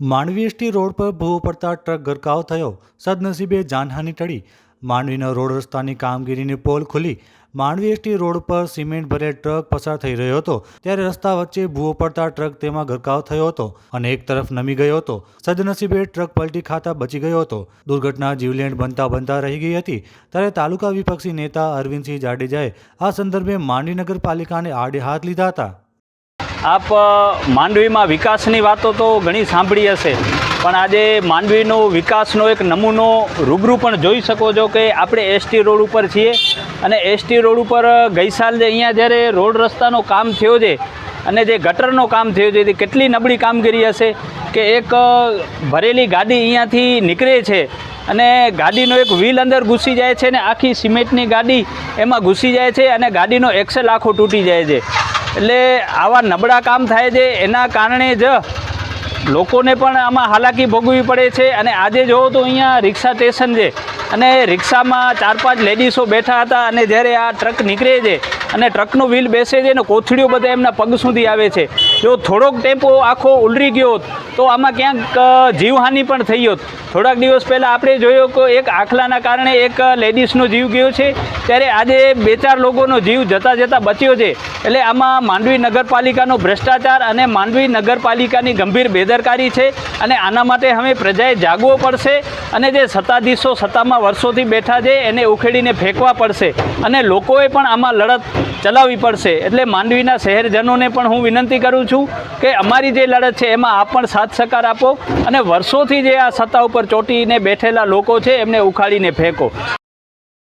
Mandvi road પર ભૂવો પડતા ટ્રક ગરકાવ થયો. સદનસીબે જાનહાનિ ટળી. માંડવીના રોડ રસ્તાની કામગીરીની પોલ ખુલી. માંડવી એસટી રોડ પર સિમેન્ટ ભરેલ ટ્રક પસાર થઈ રહ્યો હતો. ત્યારે રસ્તા વચ્ચે ભૂવો પડતા ટ્રક તેમાં ગરકાવ થયો હતો અને એક તરફ નમી ગયો હતો. સદનસીબે ટ્રક પલટી ખાતા બચી ગયો હતો. દુર્ઘટના જીવલેણ બનતા બનતા રહી ગઈ હતી. ત્યારે તાલુકા વિપક્ષી નેતા અરવિંદસિંહ જાડેજાએ આ સંદર્ભે માંડવી નગરપાલિકાને આડે હાથ લીધા હતા. આપ માંડવીમાં વિકાસની વાતો તો ઘણી સાંભળી હશે, પણ આજે માંડવીનો વિકાસનો એક નમૂનો રૂબરૂ પણ જોઈ શકો છો કે આપણે એસટી રોડ ઉપર છીએ અને એસટી રોડ ઉપર ગઈ સાલ જે અહીંયા જ્યારે રોડ રસ્તાનો કામ થયો છે અને જે ગટરનો કામ થયો છે તે કેટલી નબળી કામગીરી હશે કે એક ભરેલી ગાડી અહીંયાથી નીકળે છે અને ગાડીનો એક વ્હીલ અંદર ઘૂસી જાય છે ને આખી સિમેન્ટની ગાડી એમાં ઘૂસી જાય છે અને ગાડીનો એક્સેલ આખો તૂટી જાય છે. એટલે આવા નબળા કામ થાય છે, એના કારણે જ લોકોને પણ આમાં હાલાકી ભોગવવી પડે છે. અને આજે જોવો તો અહીંયા રિક્ષા સ્ટેશન છે. અને રિક્ષામાં ચાર પાંચ લેડીસો બેઠા હતા અને જ્યારે આ ટ્રક નીકળે છે અને ટ્રકનું વ્હીલ બેસે છે ને કોથળીઓ બધા એમના પગ સુધી આવે છે. જો થોડોક ટેમ્પો આખો ઉલરી ગયો હોત, તો આમાં ક્યાંક જીવહાનિ પણ થઈ હોત. થોડાક દિવસ પહેલાં આપણે જોયો કે એક આખલાના કારણે એક લેડીઝનો જીવ ગયો છે. ત્યારે આજે બે ચાર લોકોનો જીવ જતાં જતાં બચ્યો છે. એટલે આમાં માંડવી નગરપાલિકાનો ભ્રષ્ટાચાર અને માંડવી નગરપાલિકાની ગંભીર બેદરકારી છે. અને આના માટે હવે પ્રજાએ જાગવો પડશે. અને જે સત્તાધીશો સત્તામાં વર્ષોથી બેઠા છે, એને ઉખેડીને ફેંકવા પડશે. અને લોકોએ પણ આમાં લડત ચલાવવી પડશે. એટલે માંડવીના શહેરજનોને પણ હું વિનંતી કરું છું કે અમારી જે લડત છે, એમાં આપ પણ સાથ સહકાર આપો અને વર્ષોથી જે આ સત્તા ઉપર ચોંટીને બેઠેલા લોકો છે, એમને ઉખાડીને ફેંકો.